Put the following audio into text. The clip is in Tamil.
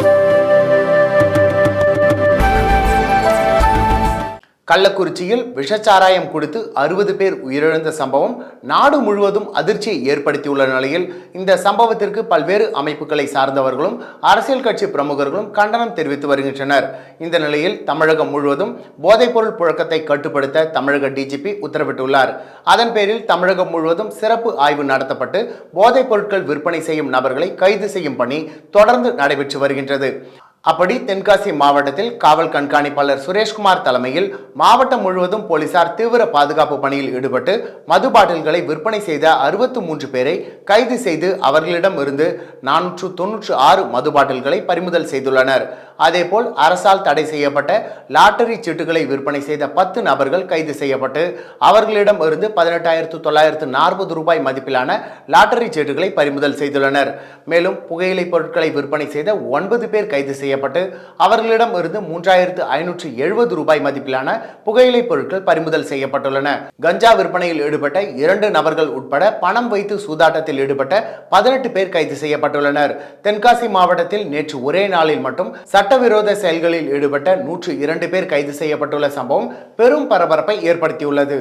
Thank you. கள்ளக்குறிச்சியில் விஷச்சாராயம் கொடுத்து அறுபது பேர் உயிரிழந்த சம்பவம் நாடு முழுவதும் அதிர்ச்சியை ஏற்படுத்தியுள்ள நிலையில் இந்த சம்பவத்திற்கு பல்வேறு அமைப்புகளை சார்ந்தவர்களும் அரசியல் கட்சி பிரமுகர்களும் கண்டனம் தெரிவித்து வருகின்றனர். இந்த நிலையில் தமிழகம் முழுவதும் போதைப்பொருள் புழக்கத்தை கட்டுப்படுத்த தமிழக டிஜிபி உத்தரவிட்டுள்ளார். அதன் பேரில் தமிழகம் முழுவதும் சிறப்பு ஆய்வு நடத்தப்பட்டு போதைப் பொருட்கள் விற்பனை செய்யும் நபர்களை கைது செய்யும் பணி தொடர்ந்து நடைபெற்று வருகின்றது. அப்படி தென்காசி மாவட்டத்தில் காவல் கண்காணிப்பாளர் சுரேஷ்குமார் தலைமையில் மாவட்டம் முழுவதும் போலீசார் தீவிர பாதுகாப்பு பணியில் ஈடுபட்டு மது பாட்டில்களை விற்பனை செய்த அறுபத்து மூன்று பேரை கைது செய்து அவர்களிடம் இருந்து நானூற்று தொன்னூற்று ஆறு மது பாட்டில்களை பறிமுதல் செய்துள்ளனர். அதேபோல் அரசால் தடை செய்யப்பட்ட லாட்டரி சீட்டுகளை விற்பனை செய்த பத்து நபர்கள் கைது செய்யப்பட்டு அவர்களிடம் இருந்து பதினெட்டாயிரத்து தொள்ளாயிரத்து நாற்பது ரூபாய் மதிப்பிலான லாட்டரி சீட்டுகளை பறிமுதல் செய்துள்ளனர். மேலும் புகையிலை பொருட்களை விற்பனை செய்த ஒன்பது பேர் கைது செய்யப்பட்டு அவர்களிடம் இருந்து மூன்றாயிரத்து ஐநூற்று எழுபது ரூபாய் மதிப்பிலான புகையிலை பொருட்கள் பறிமுதல் செய்யப்பட்டுள்ளன. கஞ்சா விற்பனையில் ஈடுபட்ட இரண்டு நபர்கள் உட்பட பணம் வைத்து சூதாட்டத்தில் ஈடுபட்ட பதினெட்டு பேர் கைது செய்யப்பட்டுள்ளனர். தென்காசி மாவட்டத்தில் நேற்று ஒரே நாளில் மட்டும் சட்டவிரோத செயல்களில் ஈடுபட்ட நூற்று இரண்டு பேர் கைது செய்யப்பட்டுள்ள சம்பவம் பெரும் பரபரப்பை ஏற்படுத்தியுள்ளது.